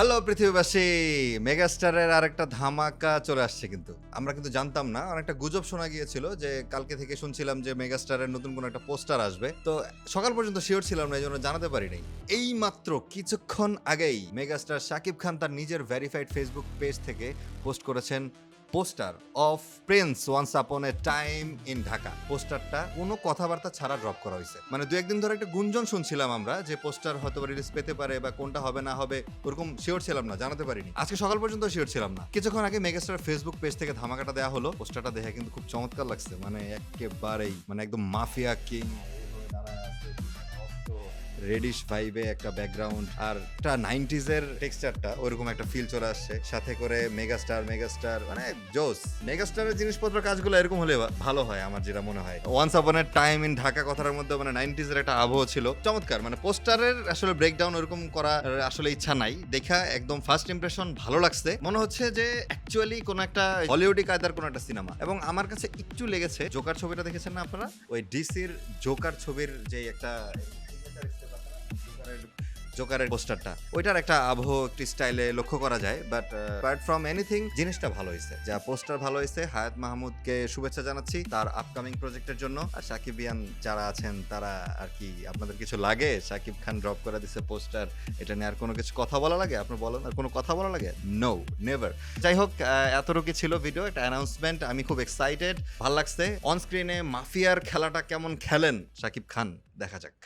Hello পৃথিবীবাসী। মেগাস্টারের আরেকটা ধামাকা চলে আসছে কিন্তু। আমরা কিন্তু জানতাম না, অনেকটা গুজব শোনা গিয়েছিল যে কালকে থেকে শুনছিলাম যে মেগাস্টারের নতুন কোনো একটা পোস্টার আসবে। তো সকাল পর্যন্ত শিওর ছিলাম না এই জন্য জানাতে পারিনি। এই মাত্র কিছুক্ষণ আগেই মেগাস্টার শাকিব খান তার নিজের ভেরিফাইড ফেসবুক পেজ থেকে পোস্ট করেছেন poster of prince once upon a time in Dhaka. পোস্টারটা কোনো কথাবার্তা ছাড়া ড্রপ করা হয়েছে। মানে দু একদিন ধরে একটা গুঞ্জন শুনছিলাম আমরা যে পোস্টার হয়তো রিলিজ পেতে পারে বা কোনটা হবে না হবে, ওরকম শিওর ছিলাম না, জানাতে পারিনি। আজকে সকাল পর্যন্ত শিওর ছিলাম না। কিছুক্ষণ আগে মেগাস্টার ফেসবুক পেজ থেকে ধামাকাটা দেওয়া হলো। পোস্টারটা দেখে কিন্তু খুব চমৎকার লাগছে। মানে একেবারেই মানে একদম মাফিয়া কিং। রেডিশ ভাইবে একটা ব্যাকগ্রাউন্ড আর একটা নাইনটিজ এর টেক্সচারটা ওরকম একটা ফিল চলে আসছে। সাথে করে মেগাস্টার মেগাস্টার মানে জোস। মেগাস্টারের জিনিসপত্র কাজগুলো এরকম হলে ভালো হয় আমার যেটা মনে হয়। ওয়ান্স আপন এর টাইম ইন ঢাকা কথার মধ্যে মানে নাইনটিজ এর একটা আবহ ছিল। চমৎকার মানে পোস্টারের আসলে ব্রেকডাউন ওরকম করা আসলে ইচ্ছা নাই। দেখা একদম ফার্স্ট ইমপ্রেশন ভালো লাগছে। মনে হচ্ছে যে অ্যাকচুয়ালি কোনো একটা হলিউডি কায়দার কোনো একটা সিনেমা এবং আমার কাছে একটু লেগেছে জোকার ছবিটা দেখেছেন না আপনারা? ওই ডিসির জোকার ছবির যে একটা জোকারের পোস্টারটা। ওইটার একটা আবহ একটি স্টাইলে লক্ষ্য করা যায় বাট অ্যাপার্ট ফ্রম এনিথিং জিনিসটা ভালো হয়েছে যা পোস্টার ভালো হয়েছে হায়াত মাহমুদকে শুভেচ্ছা জানাচ্ছি তার আপকামিং প্রজেক্টের জন্য। আর সাকিব ইয়ান যারা আছেন, তারা আর কি আপনাদের কিছু লাগে? সাকিব খান ড্রপ করে দিছে পোস্টার, এটা নিয়ে আর কোনো কিছু কথা বলা লাগে? আপনি বলেন, আর কোনো কথা বলা লাগে? নো নেভার যাই হোক এতটুকু ছিল ভিডিও একটা অ্যানাউন্সমেন্ট আমি খুব এক্সাইটেড ভালো লাগছে। অন স্ক্রিনে মাফিয়ার খেলাটা কেমন খেলেন? সাকিব খান, দেখা যাক।